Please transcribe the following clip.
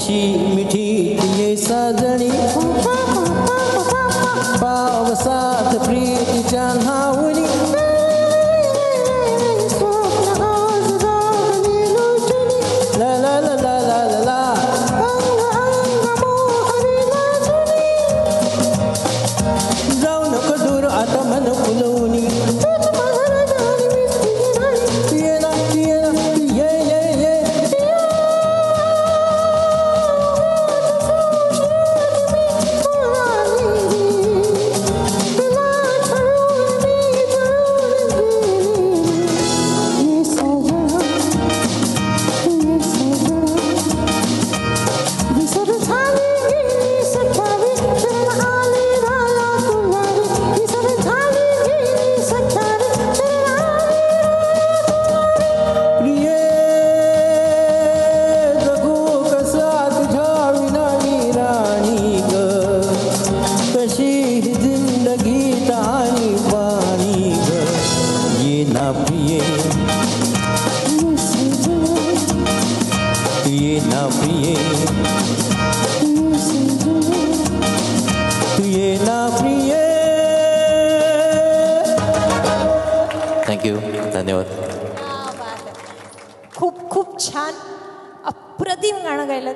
अशी मिठी तिने साजणी. पावसात प्रीतीच्या नावणी प्रिये। प्रिये ना प्रिये। थँक्यू धन्यवाद. खूप खूप छान अप्रतिम गाणं गायलं.